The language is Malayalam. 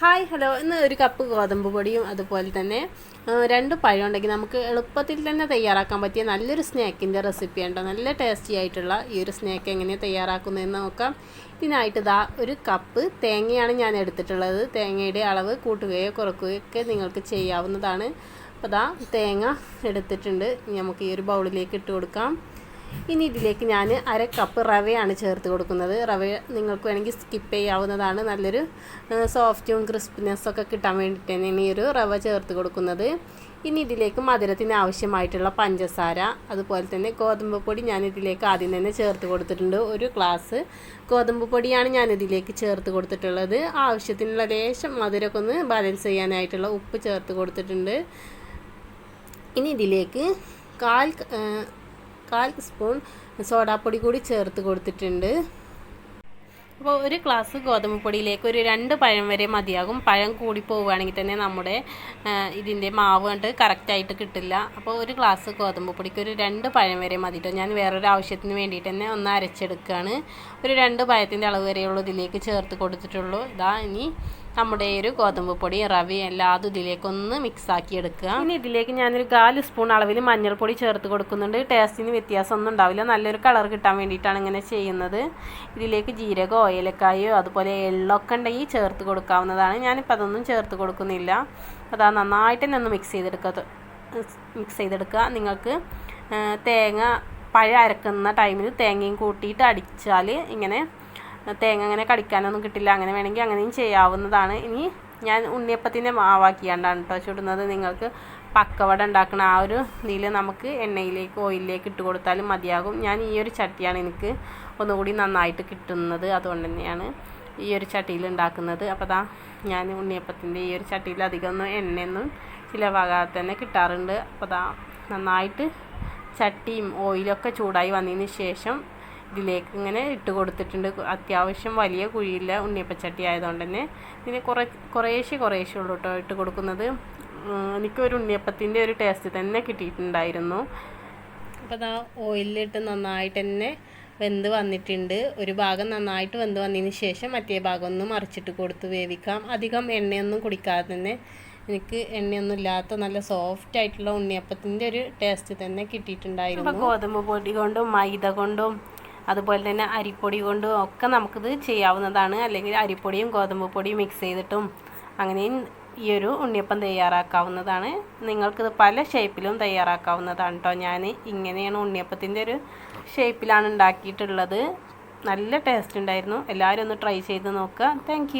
ഹായ് ഹലോ ഇന്ന് ഒരു കപ്പ് ഗോതമ്പ് പൊടിയും അതുപോലെ തന്നെ രണ്ട് പഴം ഉണ്ടെങ്കിൽ നമുക്ക് എളുപ്പത്തിൽ തന്നെ തയ്യാറാക്കാൻ പറ്റിയ നല്ലൊരു സ്നാക്കിന്റെ റെസിപ്പി ഉണ്ടോ നല്ല ടേസ്റ്റി ആയിട്ടുള്ള ഈ ഒരു സ്നാക്ക് എങ്ങനെയാണ് തയ്യാറാക്കുന്നതെന്ന് നോക്കാം. ഇതിനായിട്ട് ഇതാ ഒരു കപ്പ് തേങ്ങയാണ് ഞാൻ എടുത്തിട്ടുള്ളത്. തേങ്ങയുടെ അളവ് കൂട്ടുകയോ കുറക്കുകയോ ഒക്കെ നിങ്ങൾക്ക് ചെയ്യാവുന്നതാണ്. അപ്പോൾ ദാ തേങ്ങ എടുത്തിട്ടുണ്ട്. നമുക്ക് ഈ ഒരു ബൗളിലേക്ക് ഇട്ട് കൊടുക്കാം. ഇനി ഇതിലേക്ക് ഞാൻ അര കപ്പ് റവയാണ് ചേർത്ത് കൊടുക്കുന്നത്. റവ നിങ്ങൾക്ക് വേണമെങ്കിൽ സ്കിപ്പ് ചെയ്യാവുന്നതാണ്. നല്ലൊരു സോഫ്റ്റും ക്രിസ്പിനെസ്സൊക്കെ കിട്ടാൻ വേണ്ടിയിട്ട് തന്നെയാണ് ഈ ഒരു റവ ചേർത്ത് കൊടുക്കുന്നത്. ഇനി ഇതിലേക്ക് മധുരത്തിന് ആവശ്യമായിട്ടുള്ള പഞ്ചസാര അതുപോലെ തന്നെ ഗോതമ്പ് പൊടി ഞാൻ ഇതിലേക്ക് ആദ്യം തന്നെ ചേർത്ത് കൊടുത്തിട്ടുണ്ട്. ഒരു ഗ്ലാസ് ഗോതമ്പ് പൊടിയാണ് ഞാൻ ഇതിലേക്ക് ചേർത്ത് കൊടുത്തിട്ടുള്ളത്. ആവശ്യത്തിനുള്ള ലേശം മധുരമൊക്കെ ഒന്ന് ബാലൻസ് ചെയ്യാനായിട്ടുള്ള ഉപ്പ് ചേർത്ത് കൊടുത്തിട്ടുണ്ട്. ഇനി ഇതിലേക്ക് കാൽ കാൽ സ്പൂൺ സോഡാപ്പൊടി കൂടി ചേർത്ത് കൊടുത്തിട്ടുണ്ട്. അപ്പോൾ ഒരു ഗ്ലാസ് ഗോതമ്പ് പൊടിയിലേക്ക് ഒരു രണ്ട് പഴം വരെ മതിയാകും. പഴം കൂടി പോവുകയാണെങ്കിൽ തന്നെ നമ്മുടെ ഇതിന്റെ മാവ് കണ്ട് കറക്റ്റായിട്ട് കിട്ടില്ല. അപ്പോൾ ഒരു ഗ്ലാസ് ഗോതമ്പ് പൊടിക്ക് ഒരു രണ്ട് പഴം വരെ മതിട്ടോ ഞാൻ വേറൊരു ആവശ്യത്തിന് വേണ്ടിയിട്ട് തന്നെ ഒന്ന് അരച്ചെടുക്കുകയാണ് ഒരു രണ്ട് പഴത്തിന്റെ അളവ് വരെയുള്ളൂ ഇതിലേക്ക് ചേർത്ത് കൊടുത്തിട്ടുള്ളൂ. ഇതാ ഇനി നമ്മുടെ ഒരു ഗോതമ്പ് പൊടി റവി എല്ലാതും ഇതിലേക്കൊന്ന് മിക്സ് ആക്കി എടുക്കുക. ഇനി ഇതിലേക്ക് ഞാനൊരു കാൽ സ്പൂൺ അളവിൽ മഞ്ഞൾപ്പൊടി ചേർത്ത് കൊടുക്കുന്നുണ്ട്. ടേസ്റ്റിന് വ്യത്യാസം ഒന്നും ഉണ്ടാവില്ല. നല്ലൊരു കളർ കിട്ടാൻ വേണ്ടിയിട്ടാണ് ഇങ്ങനെ ചെയ്യുന്നത്. ഇതിലേക്ക് ജീരകമോ ഏലക്കായോ അതുപോലെ എള്ളൊക്കെ ഉണ്ടെങ്കിൽ ചേർത്ത് കൊടുക്കാവുന്നതാണ്. ഞാനിപ്പോൾ അതൊന്നും ചേർത്ത് കൊടുക്കുന്നില്ല. അതാ നന്നായിട്ട് തന്നെ ഒന്ന് മിക്സ് ചെയ്തെടുക്കുക മിക്സ് ചെയ്തെടുക്കുക നിങ്ങൾക്ക് തേങ്ങ പഴം അരക്കുന്ന ടൈമിൽ തേങ്ങയും കൂട്ടിയിട്ട് അടിച്ചാൽ ഇങ്ങനെ തേങ്ങ അങ്ങനെ കടിക്കാനൊന്നും കിട്ടില്ല. അങ്ങനെ വേണമെങ്കിൽ അങ്ങനെയും ചെയ്യാവുന്നതാണ്. ഇനി ഞാൻ ഉണ്ണിയപ്പത്തിന്റെ മാവാക്കിയാണ്ടാണ് കേട്ടോ ചുടുന്നത്. നിങ്ങൾക്ക് പക്കവട ഉണ്ടാക്കുന്ന ആ ഒരു ഇതിൽ നമുക്ക് എണ്ണയിലേക്ക് ഓയിലിലേക്ക് ഇട്ട് കൊടുത്താലും മതിയാകും. ഞാൻ ഈ ഒരു ചട്ടിയാണ് എനിക്ക് ഒന്നുകൂടി നന്നായിട്ട് കിട്ടുന്നത് അതുകൊണ്ട് തന്നെയാണ് ഈ ഒരു ചട്ടിയിൽ ഉണ്ടാക്കുന്നത്. അപ്പോൾ ദാ ഞാൻ ഉണ്ണിയപ്പത്തിന്റെ ഈ ഒരു ചട്ടിയിൽ അധികം ഒന്നും എണ്ണയൊന്നും ചിലവാകാതെ തന്നെ കിട്ടാറുണ്ട്. അപ്പോൾ ദാ നന്നായിട്ട് ചട്ടിയും ഓയിലൊക്കെ ചൂടായി വന്നതിന് ശേഷം ഇതിലേക്ക് ഇങ്ങനെ ഇട്ട് കൊടുത്തിട്ടുണ്ട്. അത്യാവശ്യം വലിയ കുഴിയില്ല ഉണ്ണിയപ്പച്ചട്ടി ആയതുകൊണ്ട് തന്നെ. ഇതിന് കുറേ കുറേശ്ശെ കുറേശ്ശെ ഉള്ളൂ കേട്ടോ ഇട്ട് കൊടുക്കുന്നത്. എനിക്കൊരു ഉണ്ണിയപ്പത്തിന്റെ ഒരു ടേസ്റ്റ് തന്നെ കിട്ടിയിട്ടുണ്ടായിരുന്നു. അപ്പോൾ അതാ ഓയിലിട്ട് നന്നായിട്ട് തന്നെ വെന്ത് വന്നിട്ടുണ്ട്. ഒരു ഭാഗം നന്നായിട്ട് വെന്ത് വന്നതിന് ശേഷം മറ്റേ ഭാഗം ഒന്ന് മറിച്ചിട്ട് കൊടുത്ത് വേവിക്കാം. അധികം എണ്ണയൊന്നും കുടിക്കാതെ തന്നെ എനിക്ക് എണ്ണയൊന്നും ഇല്ലാത്ത നല്ല സോഫ്റ്റ് ആയിട്ടുള്ള ഉണ്ണിയപ്പത്തിന്റെ ഒരു ടേസ്റ്റ് തന്നെ കിട്ടിയിട്ടുണ്ടായിരുന്നു. ഗോതമ്പ് പൊടി കൊണ്ടും മൈദ കൊണ്ടും അതുപോലെ തന്നെ അരിപ്പൊടി കൊണ്ടും ഒക്കെ നമുക്കിത് ചെയ്യാവുന്നതാണ്. അല്ലെങ്കിൽ അരിപ്പൊടിയും ഗോതമ്പ് പൊടിയും മിക്സ് ചെയ്തിട്ടും അങ്ങനെയും ഈ ഒരു ഉണ്ണിയപ്പം തയ്യാറാക്കാവുന്നതാണ്. നിങ്ങൾക്കിത് പല ഷേപ്പിലും തയ്യാറാക്കാവുന്നതാണ് കേട്ടോ ഞാൻ ഇങ്ങനെയാണ് ഉണ്ണിയപ്പത്തിന്റെ ഒരു ഷേപ്പിലാണ് ഉണ്ടാക്കിയിട്ടുള്ളത്. നല്ല ടേസ്റ്റ് ഉണ്ടായിരുന്നു. എല്ലാവരും ഒന്ന് ട്രൈ ചെയ്ത് നോക്കുക. താങ്ക്